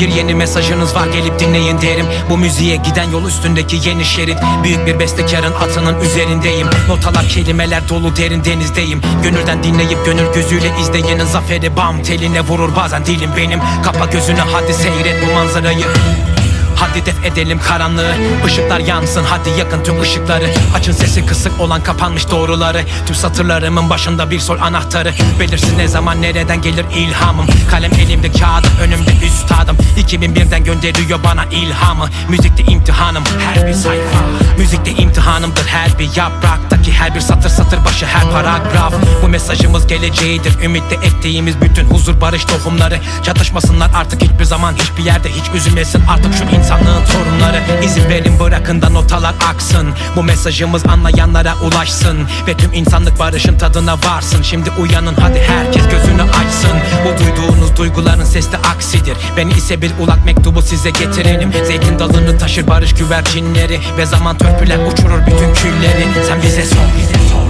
Bir yeni mesajınız var gelip dinleyin derim. Bu müziğe giden yol üstündeki yeni şerit. Büyük bir bestekarın atının üzerindeyim. Notalar kelimeler dolu derin denizdeyim. Gönülden dinleyip gönül gözüyle izleyenin zaferi Bam. Teline vurur bazen dilim benim. Kapa gözünü hadi seyret bu manzarayı Hadi def edelim karanlığı. Işıklar yansın hadi yakın tüm ışıkları. Açın sesi kısık olan kapanmış doğruları. Tüm satırlarımın başında bir sol anahtarı. Belirsiz ne zaman nereden gelir ilhamım? Kalem elimde kağıdım önümde üstadım. 2001'den gönderiyor bana ilhamı. Müzikte imtihanım her bir sayfa. Müzikte imtihanımdır her bir yapraktaki Her bir satır satır başı her paragraf mesajımız geleceğidir. Ümitte ektiğimiz bütün huzur barış tohumları. Çatışmasınlar artık hiçbir zaman hiçbir yerde Hiç üzülmesin. Artık şu insanlığın torunları İzin verin bırakın da notalar aksın. Bu mesajımız anlayanlara ulaşsın. Ve tüm insanlık barışın tadına varsın. Şimdi uyanın hadi herkes gözünü açsın. Bu duyduğunuz duyguların sesli aksidir. Beni ise bir ulak mektubu size getirelim. Zeytin dalını taşır barış güvercinleri. Ve zaman törpüler uçurur bütün külleri. Sen bize sor bize sor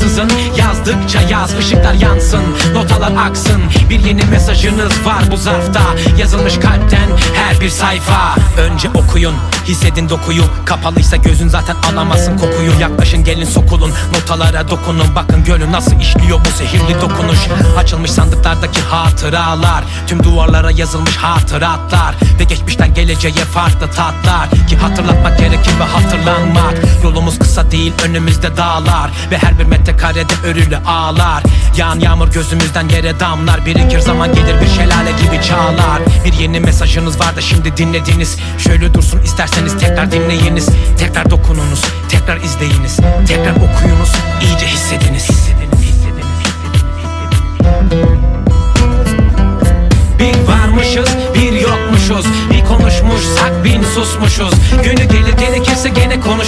Durmaksızın yazdıkça yaz ışıklar yansın. Notalar aksın. Bir yeni mesajınız var bu zarfta. Yazılmış kalpten her bir sayfa. Önce okuyun hissedin dokuyu Kapalıysa gözün zaten alamazsın kokuyu. Yaklaşın gelin sokulun notalara dokunun. Bakın gölü nasıl işliyor bu zehirli dokunuş. Açılmış sandıklardaki hatıralar Tüm duvarlara yazılmış hatıratlar. Ve geçmişten geleceğe farklı tatlar. Ki hatırlatmak gerekir ve hatırlanmak. Yolumuz kısa değil önümüzde dağlar. Ve her bir metrekarede örülü ağlar. Yağan yağmur gözümüzden yere damlar. Birikir zaman gelir bir şelale gibi çağlar. Bir yeni mesajınız var da şimdi dinlediniz Şöyle dursun isterseniz tekrar dinleyiniz. Tekrar dokununuz, tekrar izleyiniz. Tekrar okuyunuz, iyice hissediniz. Bir varmışız bir yokmuşuz. Bir konuşmuşsak bin susmuşuz. Günü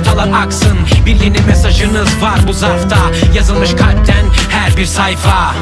Notalar aksın Bir yeni mesajınız var bu zarfta. Yazılmış kalpten her bir sayfa